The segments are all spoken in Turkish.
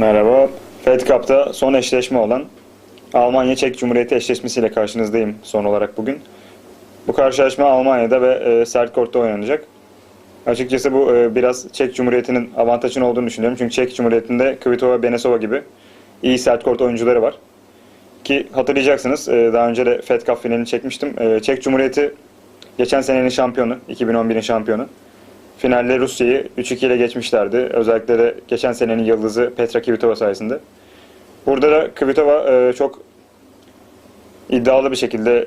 Merhaba. Fed Cup'ta son eşleşme olan Almanya-Çek Cumhuriyeti eşleşmesiyle karşınızdayım son olarak bugün. Bu karşılaşma Almanya'da ve e, sert kortta oynanacak. Açıkçası bu e, biraz Çek Cumhuriyeti'nin avantajının olduğunu düşünüyorum. Çünkü Çek Cumhuriyeti'nde Kvitova, Benesova gibi iyi sert kort oyuncuları var. Ki hatırlayacaksınız e, daha önce de Fed Cup finalini çekmiştim. E, Çek Cumhuriyeti geçen senenin şampiyonu, 2011'in şampiyonu. Finalde Rusya'yı 3-2 ile geçmişlerdi. Özellikle de geçen senenin yıldızı Petra Kvitova sayesinde. Burada da Kvitova e, çok iddialı bir şekilde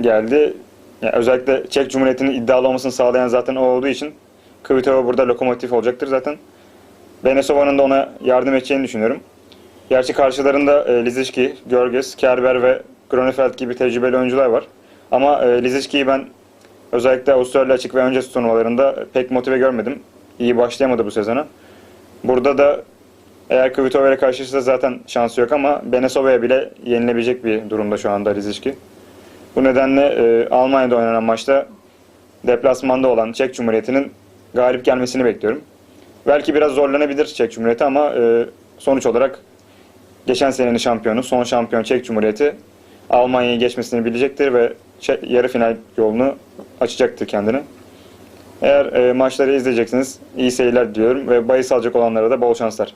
geldi. Yani özellikle Çek Cumhuriyeti'nin iddialı olmasını sağlayan zaten o olduğu için Kvitova burada lokomotif olacaktır zaten. Benesova'nın da ona yardım edeceğini düşünüyorum. Gerçi karşılarında e, Lizicki, Görges, Kerber ve Gronefeld gibi tecrübeli oyuncular var. Ama e, Lizicki'yi ben özellikle Avustralya açık ve öncesi turnuvalarında pek motive görmedim. İyi başlayamadı bu sezona. Burada da eğer Kvitova karşılaşırsa zaten şansı yok ama Benesova'ya bile yenilebilecek bir durumda şu anda Lizicki. Bu nedenle e, Almanya'da oynanan maçta deplasmanda olan Çek Cumhuriyeti'nin galip gelmesini bekliyorum. Belki biraz zorlanabilir Çek Cumhuriyeti ama e, sonuç olarak geçen senenin şampiyonu, son şampiyon Çek Cumhuriyeti Almanya'yı geçmesini bilecektir ve yarı final yolunu açacaktır kendine. Eğer e, maçları izleyeceksiniz, iyi seyirler diliyorum ve bahis alacak olanlara da bol şanslar.